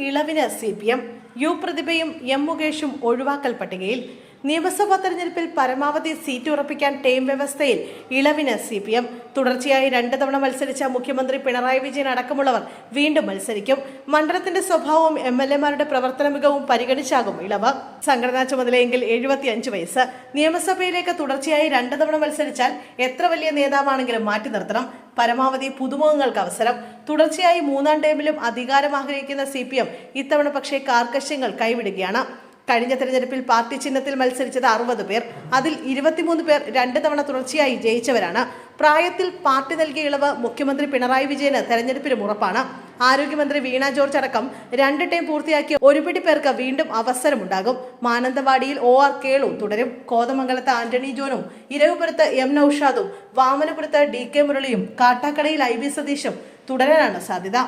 ഇളവിന് C P M U പ്രതിഭയും M മുകേഷും ഒഴിവാക്കൽ പട്ടികയിൽ നിയമസഭാ തെരഞ്ഞെടുപ്പിൽ പരമാവധി സീറ്റ് ഉറപ്പിക്കാൻ ടേം വ്യവസ്ഥയിൽ ഇളവിന് സി പി എം തുടർച്ചയായി രണ്ട് തവണ മത്സരിച്ച മുഖ്യമന്ത്രി പിണറായി വിജയൻ അടക്കമുള്ളവർ വീണ്ടും മത്സരിക്കും. മണ്ഡലത്തിന്റെ സ്വഭാവവും എം എൽ എമാരുടെ പ്രവർത്തന മികവും പരിഗണിച്ചാകും ഇളവ്. സംഘടനാ ചുമതലയെങ്കിൽ എഴുപത്തിയഞ്ച് വയസ്സ്. നിയമസഭയിലേക്ക് തുടർച്ചയായി രണ്ട് തവണ മത്സരിച്ചാൽ എത്ര വലിയ നേതാവാണെങ്കിലും മാറ്റി നിർത്തണം. പരമാവധി പുതുമുഖങ്ങൾക്ക് അവസരം. തുടർച്ചയായി മൂന്നാം ടേമിലും അധികാരം ആഗ്രഹിക്കുന്ന സി പി എം ഇത്തവണ പക്ഷേ കാർക്കശ്യങ്ങൾ കൈവിടുകയാണ്. കഴിഞ്ഞ തെരഞ്ഞെടുപ്പിൽ പാർട്ടി ചിഹ്നത്തിൽ മത്സരിച്ചത് അറുപത് പേർ. അതിൽ ഇരുപത്തിമൂന്ന് പേർ രണ്ട് തവണ തുടർച്ചയായി ജയിച്ചവരാണ്. പ്രായത്തിൽ പാർട്ടി നൽകിയ ഇളവ് മുഖ്യമന്ത്രി പിണറായി വിജയന് തെരഞ്ഞെടുപ്പിലും ഉറപ്പാണ്. ആരോഗ്യമന്ത്രി വീണ ജോർജ് അടക്കം രണ്ട് ടൈം പൂർത്തിയാക്കിയ ഒരു പിടി പേർക്ക് വീണ്ടും അവസരമുണ്ടാകും. മാനന്തവാടിയിൽ ഒ ആർ കേളു തുടരും. കോതമംഗലത്ത് ആന്റണി ജോനും ഇരവുപുരത്ത് എം നൌഷാദും വാമനപുരത്ത് ഡി കെ മുരളിയും കാട്ടാക്കടയിൽ ഐ വി സതീഷും തുടരാനാണ് സാധ്യത.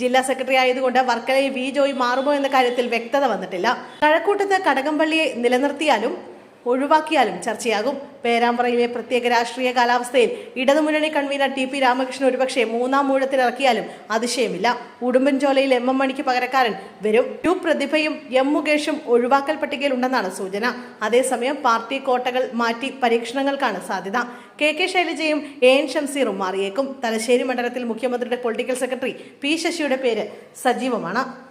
ജില്ലാ സെക്രട്ടറി ആയതുകൊണ്ട് വർക്കലയിൽ വി ജോയി മാറുമോ എന്ന കാര്യത്തിൽ വ്യക്തത വന്നിട്ടില്ല. കഴക്കൂട്ടത്ത് കടകംപള്ളിയെ നിലനിർത്തിയാലും ഒഴിവാക്കിയാലും ചർച്ചയാകും. പേരാമ്പ്രയിലെ പ്രത്യേക രാഷ്ട്രീയ കാലാവസ്ഥയിൽ ഇടതുമുന്നണി കൺവീനർ ടി പി രാമകൃഷ്ണൻ ഒരുപക്ഷെ മൂന്നാം മൂഴത്തിലിറക്കിയാലും അതിശയമില്ല. ഉടുമ്പൻചോലയിൽ എം എം മണിക്ക് പകരക്കാരൻ വരും. ടു പ്രതിഭയും എം മുകേഷും ഒഴിവാക്കൽ പട്ടികയിൽ ഉണ്ടെന്നാണ് സൂചന. അതേസമയം പാർട്ടി കോട്ടകൾ മാറ്റി പരീക്ഷണങ്ങൾക്കാണ് സാധ്യത. കെ കെ ശൈലജയും എ എൻ ഷംസീറും മാറിയേക്കും. തലശ്ശേരി മണ്ഡലത്തിൽ മുഖ്യമന്ത്രിയുടെ പൊളിറ്റിക്കൽ സെക്രട്ടറി പി ശശിയുടെ പേര് സജീവമാണ്.